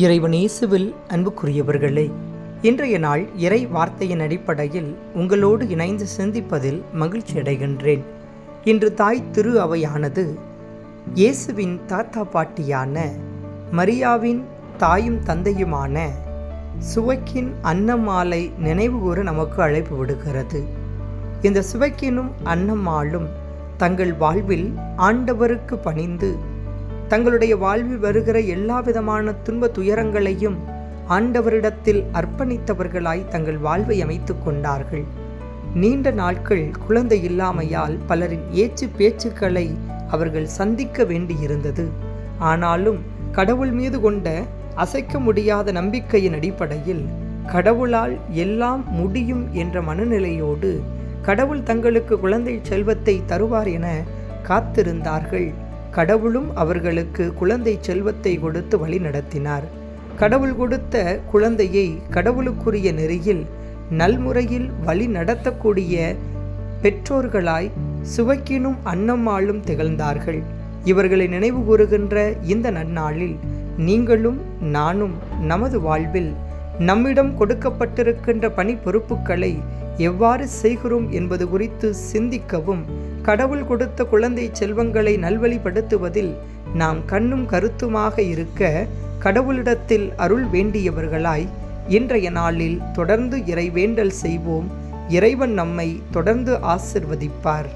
இறைவன் இயேசுவில் அன்புக்குரியவர்களே இன்றைய நாள் இறை வார்த்தையின் அடிப்படையில் உங்களோடு இணைந்து சிந்திப்பதில் மகிழ்ச்சி அடைகின்றேன். இன்று தாய் திரு அவையானது இயேசுவின் தாத்தா பாட்டியான மரியாவின் தாயும் தந்தையுமான சுவக்கின் அன்னம்மாலை நினைவுகூர நமக்கு அழைப்பு விடுகிறது. இந்த சுவக்கினும் அன்னம்மாளும் தங்கள் வாழ்வில் ஆண்டவருக்கு பணிந்து தங்களுடைய வாழ்வில் வருகிற எல்லா விதமான துன்ப துயரங்களையும் ஆண்டவரிடத்தில் அர்ப்பணித்தவர்களாய் தங்கள் வாழ்வை அமைத்து கொண்டார்கள். நீண்ட நாட்கள் குழந்தை இல்லாமையால் பலரின் ஏச்சு பேச்சுக்களை அவர்கள் சந்திக்க வேண்டியிருந்தது. ஆனாலும் கடவுள் மீது கொண்ட அசைக்க முடியாத நம்பிக்கையின் அடிப்படையில் கடவுளால் எல்லாம் முடியும் என்ற மனநிலையோடு கடவுள் தங்களுக்கு குழந்தை செல்வத்தை தருவார் என காத்திருந்தார்கள். கடவுளும் அவர்களுக்கு குழந்தை செல்வத்தை கொடுத்து வழி நடத்தினார். கடவுள் கொடுத்த குழந்தையை கடவுளுக்குரிய நெறியில் நல்முறையில் வழி நடத்தக்கூடிய பெற்றோர்களாய் சுவைக்கினும் அன்னம்மாளும் திகழ்ந்தார்கள். இவர்களை நினைவு கூறுகின்ற இந்த நன்னாளில் நீங்களும் நானும் நமது வாழ்வில் நம்மிடம் கொடுக்கப்பட்டிருக்கின்ற பணி பொறுப்புகளை எவ்வாறு செய்கிறோம் என்பது குறித்து சிந்திக்கவும் கடவுள் கொடுத்த குழந்தை செல்வங்களை நல்வழிப்படுத்துவதில் நாம் கண்ணும் கருத்துமாக இருக்க கடவுளிடத்தில் அருள் வேண்டியவர்களாய் இன்றைய நாளில் தொடர்ந்து இறைவேண்டல் செய்வோம். இறைவன் நம்மை தொடர்ந்து ஆசிர்வதிப்பார்.